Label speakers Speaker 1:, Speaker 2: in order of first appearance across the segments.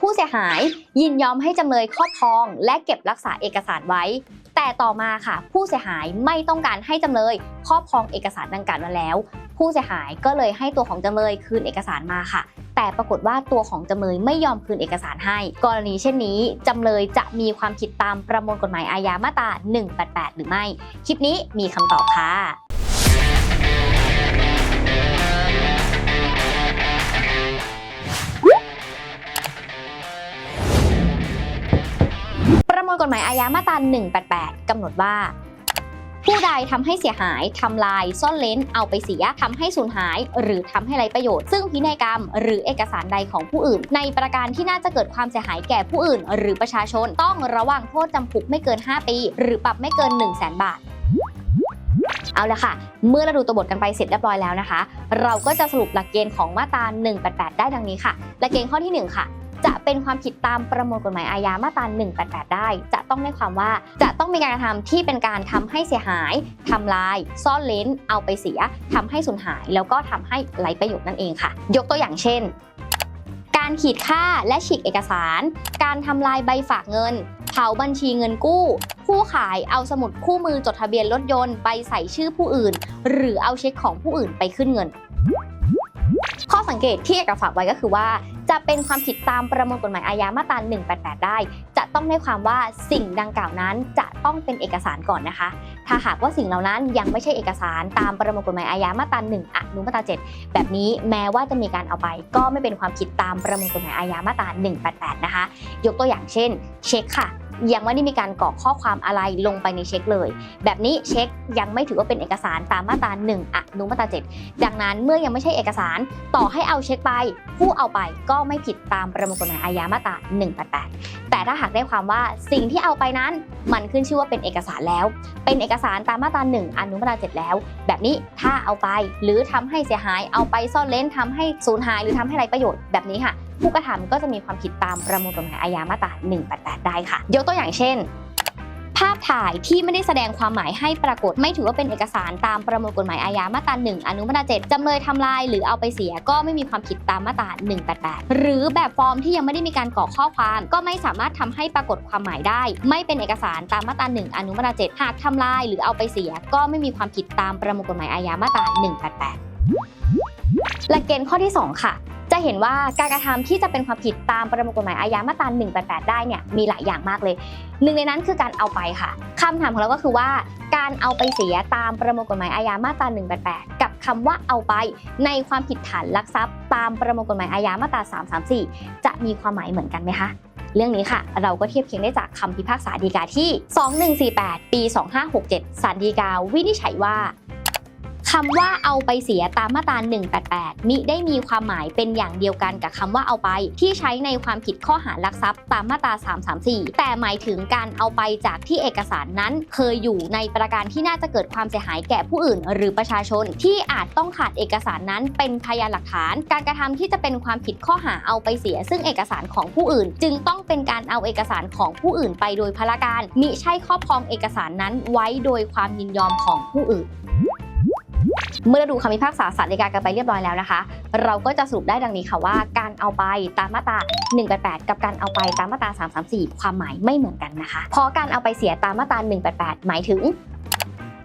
Speaker 1: ผู้เสียหายยินยอมให้จำเลยครอบครอง และเก็บรักษาเอกสารไว้ แต่ต่อมาค่ะ ผู้เสียหายไม่ต้องการให้จำเลยครอบครองเอกสารดังกล่าวนั้นแล้ว ผู้เสียหายก็เลยให้ตัวของจำเลยคืนเอกสารมาค่ะ แต่ปรากฏว่าตัวของจำเลยไม่ยอมคืนเอกสารให้ กรณีเช่นนี้จำเลยจะมีความผิดตามประมวลกฎหมายอาญามาตรา 188 หรือไม่ คลิปนี้มีคำตอบค่ะ วลกฎหมายอาญามาตรา 188 กำหนดว่า ผู้ใดทำให้เสียหายทำลาย ซ่อนเล้น เอาไปเสียทำให้สูญหาย หรือทำให้ไรประโยชน์ ซึ่งพินัยกรรม หรือเอกสารใดของผู้อื่น ในประการที่น่าจะเกิดความเสียหายแก่ผู้อื่น หรือประชาชน ต้องระวังโทษจำคุกไม่เกิน 5 ปี หรือปรับไม่เกิน 1 0 0 0 0แบาทเอาละค่ะ เมื่อเราดูตัวบทกันไปเสร็จเรียบร้อยแล้วนะคะ เราก็จะสรุปหลักเกณฑ์ของมาตรา 188 ได้ดังนี้ค่ะ หลักเกณฑ์ข้อที่ 1 ค่ะ จะเป็นความผิดตามประมวลกฎหมายอาญามาตรา188 ได้ จะต้องได้ความว่าจะต้องมีการกระทำที่เป็นการทำให้เสียหายทำลาย ซ่อนเล้น เอาไปเสียทำให้สูญหาย แล้วก็ทำให้ไร้ประโยชน์นั่นเองค่ะ ยกตัวอย่างเช่น การขีดค่าและฉีกเอกสาร การทำลายใบฝากเงิน เผาบัญชีเงินกู้ ผู้ขายเอาสมุดคู่มือจดทะเบียนรถยนต์ไปใส่ชื่อผู้อื่น หรือเอาเช็คของผู้อื่นไปขึ้นเงินข้อสังเกตที่อยากฝากไว้ก็คือว่า จะเป็นความผิดตามประมวลกฎหมายอาญามาตรา 188 ได้ จะต้องได้ความว่าสิ่งดังกล่าวนั้นจะต้องเป็นเอกสารก่อนนะคะ ถ้าหากว่าสิ่งเหล่านั้นยังไม่ใช่เอกสารตามประมวลกฎหมายอาญามาตรา 1อนุมาตรา 7 แบบนี้แม้ว่าจะมีการเอาไป ก็ไม่เป็นความผิดตามประมวลกฎหมายอาญามาตรา 188 นะคะ ยกตัวอย่างเช่น เช็คค่ะ ยังไม่ได้มีการกรอกข้อความอะไรลงไปในเช็คเลย แบบนี้เช็คยังไม่ถือว่าเป็นเอกสารตามมาตรา1อนุมาตรา7ดังนั้นเมื่อยังไม่ใช่เอกสารต่อให้เอาเช็คไป ผู้เอาไปก็ไม่ผิดตามประมวลกฎหมายอาญามาตรา188 แต่ถ้าหากได้ความว่าสิ่งที่เอาไปนั้นมันขึ้นชื่อว่าเป็นเอกสารแล้ว เป็นเอกสารตามมาตรา1อนุมาตรา7แล้ว แบบนี้ถ้าเอาไปหรือทำให้เสียหายเอาไปซ่อนเล้นทำให้สูญหายหรือทำให้ไรประโยชน์แบบนี้ค่ะ ผู้กระทำก็จะมีความผิดตามประมวลกฎหมายอาญามาตรา 188 ได้ค่ะ ยกตัวอย่างเช่น ภาพถ่ายที่ไม่ได้แสดงความหมายให้ปรากฏ ไม่ถือว่าเป็นเอกสารตามประมวลกฎหมายอาญามาตรา 1 อนุมาตรา 7 จำเลยทำลายหรือเอาไปเสียก็ไม่มีความผิดตามมาตรา 188 หรือแบบฟอร์มที่ยังไม่ได้มีการกรอกข้อความ ก็ไม่สามารถทำให้ปรากฏความหมายได้ ไม่เป็นเอกสารตามมาตรา 1 อนุมาตรา 7 หากทำลายหรือเอาไปเสีย ก็ไม่มีความผิดตามประมวลกฎหมายอาญามาตรา 188 หลักเกณฑ์ข้อที่ 2 ค่ะ จะเห็นว่าการกระทำที่จะเป็นความผิดตามประมวลกฎหมายอาญามาตรา188 ได้เนี่ยมีหลายอย่างมากเลยหนึ่งในนั้นคือการเอาไปค่ะคำถามของเราก็คือว่า การเอาไปเสียตามประมวลกฎหมายอาญามาตรา188 กับคำว่าเอาไปในความผิดฐานลักทรัพย์ ตามประมวลกฎหมายอาญามาตรา334 จะมีความหมายเหมือนกันไหมคะเรื่องนี้ค่ะ เราก็เทียบเคียงได้จากคำพิพากษาฎีกาที่ 2148 ปี 2567ศาลฎีกาวินิจฉัยว่า คำว่าเอาไปเสียตามมาตรา 188 มิได้มีความหมายเป็นอย่างเดียวกันกับคำว่าเอาไป ที่ใช้ในความผิดข้อหารักทรัพย์ตามมาตรา 334 แต่หมายถึงการเอาไปจากที่เอกสารนั้น เคยอยู่ในประการที่น่าจะเกิดความเสียหายแก่ผู้อื่น หรือประชาชนที่อาจต้องขาดเอกสารนั้นเป็นพยานหลักฐาน การกระทำที่จะเป็นความผิดข้อหาเอาไปเสีย ซึ่งเอกสารของผู้อื่น จึงต้องเป็นการเอาเอกสารของผู้อื่นไปโดยพละการมิใช่ครอบครองเอกสารนั้นไว้โดยความยินยอมของผู้อื่น เมื่อเราดูคำพิพากษาศาลฎีกากันไปเรียบร้อยแล้วนะคะ เราก็จะสรุปได้ดังนี้ค่ะว่า การเอาไปตามมาตรา 188 กับการเอาไปตามมาตรา 334 ความหมายไม่เหมือนกันนะคะ เพราะการเอาไปเสียตามมาตรา 188 หมายถึง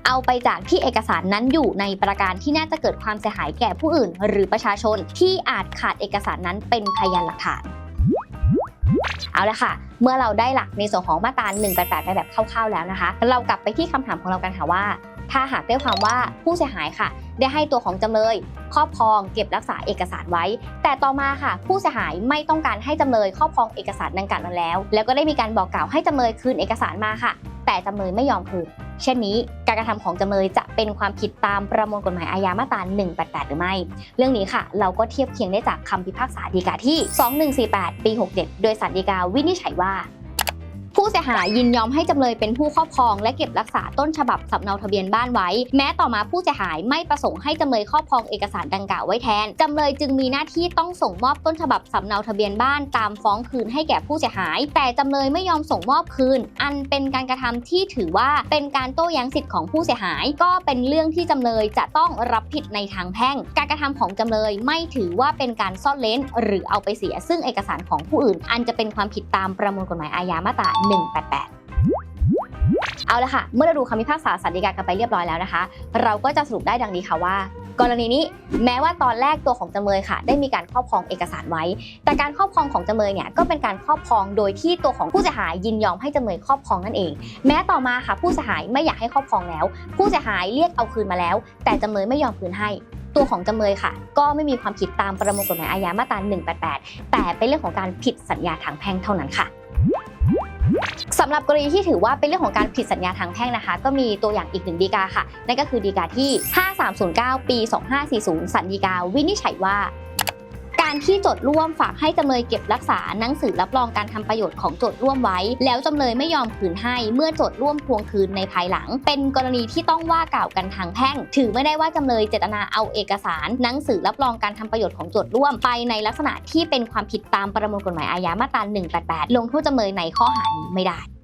Speaker 1: เอาไปจากที่เอกสารนั้นอยู่ในประการที่น่าจะเกิดความเสียหายแก่ผู้อื่น หรือประชาชนที่อาจขาดเอกสารนั้นเป็นพยานหลักฐาน เอาละค่ะ เมื่อเราได้หลักในส่วนของมาตรา188ไปแบบคร่าวๆแล้วนะคะ เรากลับไปที่คำถามของเรากันค่ะว่า ถ้าหากได้ความว่าผู้เสียหายค่ะ ได้ให้ตัวของจำเลยครอบครองเก็บรักษาเอกสารไว้ แต่ต่อมาค่ะ ผู้เสียหายไม่ต้องการให้จำเลยครอบครองเอกสารดังกล่าวนั้นแล้ว แล้วก็ได้มีการบอกกล่าวให้จำเลยคืนเอกสารมาค่ะ แต่จำเลยไม่ยอมคืน เช่นนี้การกระทำของจำเลยจะเป็นความผิดตามประมวลกฎหมายอาญามาตรา 188 หรือไม่ เรื่องนี้ค่ะ เราก็เทียบเคียงได้จากคำพิพากษาฎีกาที่ 2148 ปี 67 โดยศาลฎีกาวินิจฉัยว่า ผู้เสียหายยินยอมให้จำเลยเป็นผู้ครอบครอง และเก็บรักษาต้นฉบับสำเนาทะเบียนบ้านไว้ แม้ต่อมาผู้เสียหายไม่ประสงค์ให้จำเลยครอบครองเอกสารดังกล่าวไว้แทนจำเลยจึงมีหน้าที่ต้องส่งมอบต้นฉบับสำเนาทะเบียนบ้านตามฟ้องคืนให้แก่ผู้เสียหาย แต่จำเลยไม่ยอมส่งมอบคืน อันเป็นการกระทำที่ถือว่าเป็นการโต้แย้งสิทธิ์ของผู้เสียหาย ก็เป็นเรื่องที่จำเลยจะต้องรับผิดในทางแพ่ง การกระทำของจำเลยไม่ถือว่าเป็นการซ่อนเล้น หรือเอาไปเสียซึ่งเอกสารของผู้อื่น อันจะเป็นความผิดตามประมวลกฎหมายอาญามาตรา188 เอาละค่ะ เมื่อเราดูคำพิพากษาสันติกากันไปเรียบร้อยแล้วนะคะ เราก็จะสรุปได้ดังนี้ค่ะว่า กรณีนี้แม้ว่าตอนแรกตัวของจำเลยค่ะ ได้มีการครอบครองเอกสารไว้ แต่การครอบครองของจำเลยเนี่ยก็เป็นการครอบครองโดยที่ตัวของผู้เสียหายยินยอมให้จำเลยครอบครองนั่นเอง แม้ต่อมาค่ะ ผู้เสียหายไม่อยากให้ครอบครองแล้ว ผู้เสียหายเรียกเอาคืนมาแล้ว แต่จำเลยไม่ยอมคืนให้ตัวของจำเลยค่ะ ก็ไม่มีความผิดตามประมวลกฎหมายอาญามาตรา188 แต่เป็นเรื่องของการผิดสัญญาทางแพ่งเท่านั้นค่ะำหรับกรณีที่ถือว่าเป็นเรื่องของการผิดสัญญาทางแพ่งนะคะ ก็มีตัวอย่างอีกหนึ่งดีกาค่ะ นั่นก็คือดีกาที่ 5309 ปี 2540 สันดีกาวินิจฉัยว่าการที่โจทย์ร่วมฝากให้จำเลยเก็บรักษาหนังสือรับรองการทำประโยชน์ของโจทย์ร่วมไว้ แล้วจำเลยไม่ยอมคืนให้เมื่อโจทย์ร่วมทวงคืนในภายหลัง เป็นกรณีที่ต้องว่ากล่าวกันทางแพ่ง ถือไม่ได้ว่าจำเลยเจตนาเอาเอกสาร หนังสือรับรองการทำประโยชน์ของโจทย์ร่วมไปในลักษณะที่เป็นความผิดตามประมวลกฎหมายอาญามาตรา 188 ลงโทษจำเลยในข้อหานี้ไม่ได้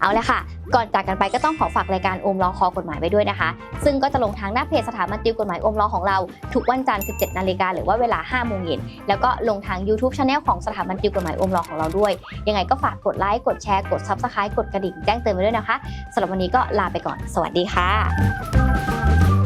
Speaker 1: เอาละค่ะ ก่อนจากกันไปก็ต้องขอฝากรายการโอมลอคอกฎหมายไว้ด้วยนะคะ ซึ่งก็จะลงทางหน้าเพจสถาบันติวกฎหมายโอมลอของเราทุกวันจันทร์ 17 นาฬิกาหรือว่าเวลา 5 โมงเย็น แล้วก็ลงทาง YouTube c h anel ของสถาบันติวกฎหมายโอมลอของเราด้วย ยังไงก็ฝากกดไลค์ กดแชร์ กด Subscribe กดกระดิ่งแจ้งเตือนไว้ด้วยนะคะสำหรับวันนี้ก็ลาไปก่อน สวัสดีค่ะ